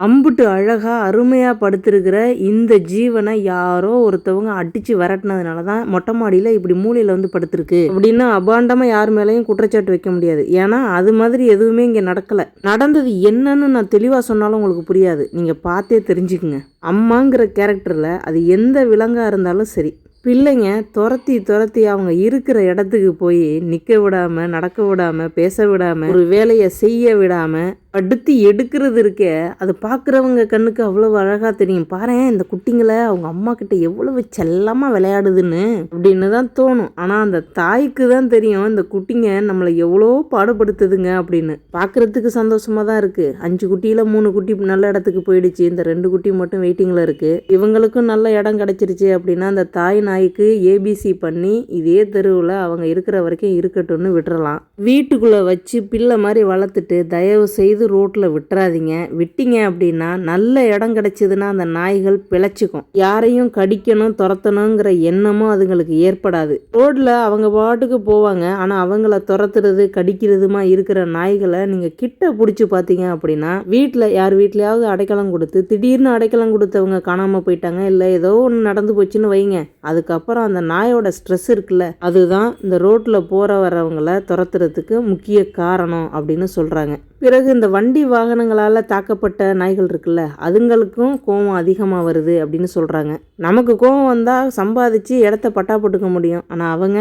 அம்புட்டு அழகாக அருமையாக படுத்திருக்கிற இந்த ஜீவனை யாரோ ஒருத்தவங்க அடித்து விரட்டினதுனால தான் மொட்டை மாடியில் இப்படி மூலையில் வந்து படுத்திருக்கு. அப்படின்னு அபாண்டமாக யார் மேலேயும் குற்றச்சாட்டு வைக்க முடியாது. ஏன்னா அது மாதிரி எதுவுமே இங்கே நடக்கலை. நடந்தது என்னன்னு நான் தெளிவாக சொன்னாலும் உங்களுக்கு புரியாது. நீங்கள் பார்த்தே தெரிஞ்சுக்குங்க. அம்மாங்கிற கேரக்டரில் அது எந்த விலங்காக இருந்தாலும் சரி. பிள்ளைங்க துரத்தி துரத்தி அவங்க இருக்கிற இடத்துக்கு போய் நிற்க விடாமல் நடக்க விடாமல் பேச விடாமல் ஒரு வேலையை செய்ய விடாமல் அடுத்து எடுக்கிறது இருக்கே. அது பார்க்குறவங்க கண்ணுக்கு அவ்வளோ அழகாக தெரியும். பாரு இந்த குட்டிங்களை அவங்க அம்மா கிட்ட எவ்வளவு செல்லமாக விளையாடுதுன்னு அப்படின்னு தான் தோணும். ஆனால் அந்த தாய்க்கு தான் தெரியும் இந்த குட்டிங்க நம்மளை எவ்வளோ பாடுபடுத்துதுங்க அப்படின்னு. பார்க்குறதுக்கு சந்தோஷமாக தான் இருக்குது அஞ்சு குட்டியில் மூணு குட்டி நல்ல இடத்துக்கு போயிடுச்சு. இந்த ரெண்டு குட்டி மட்டும் வெயிட்டிங்கில் இருக்குது இவங்களுக்கும் நல்ல இடம் கிடச்சிருச்சு அப்படின்னா அந்த தாய் நாய்க்கு ஏபிசி பண்ணி இதே தெருவில் அவங்க இருக்கிற வரைக்கும் இருக்கட்டும்னு விட்டுறலாம். வீட்டுக்குள்ளே வச்சு பிள்ளை மாதிரி வளர்த்துட்டு தயவு செய்து ரோட்டில் விட்டுறாதீங்க. விட்டீங்க அப்படின்னா நல்ல இடம் கிடச்சிதுன்னா அந்த நாய்கள் பிழைச்சிக்கும். யாரையும் கடிக்கணும் துரத்தணுங்கிற எண்ணமும் அதுங்களுக்கு ஏற்படாது. ரோட்டில் அவங்க பாட்டுக்கு போவாங்க. ஆனால் அவங்கள துரத்துறது கடிக்கிறதுமா இருக்கிற நாய்களை நீங்கள் கிட்ட பிடிச்சி பார்த்தீங்க அப்படின்னா வீட்டில் யார் வீட்லையாவது அடைக்கலம் கொடுத்து திடீர்னு அடைக்கலம் கொடுத்தவங்க காணாமல் போயிட்டாங்க. இல்லை ஏதோ ஒன்று நடந்து போச்சுன்னு வைங்க. அதுக்கப்புறம் அந்த நாயோட ஸ்ட்ரெஸ் இருக்குல்ல அதுதான் இந்த ரோட்டில் போகிற வரவங்களை துரத்துறதுக்கு முக்கிய காரணம் அப்படின்னு சொல்கிறாங்க பிறகு இந்த வண்டி வாகனங்களால் தாக்கப்பட்ட நாய்கள் இருக்குல்ல அதுங்களுக்கும் கோவம் அதிகமாக வருது அப்படின்னு சொல்கிறாங்க நமக்கு கோவம் வந்தால் சம்பாதிச்சு இடத்த பட்டா போட்டுக்க முடியும். ஆனால் அவங்க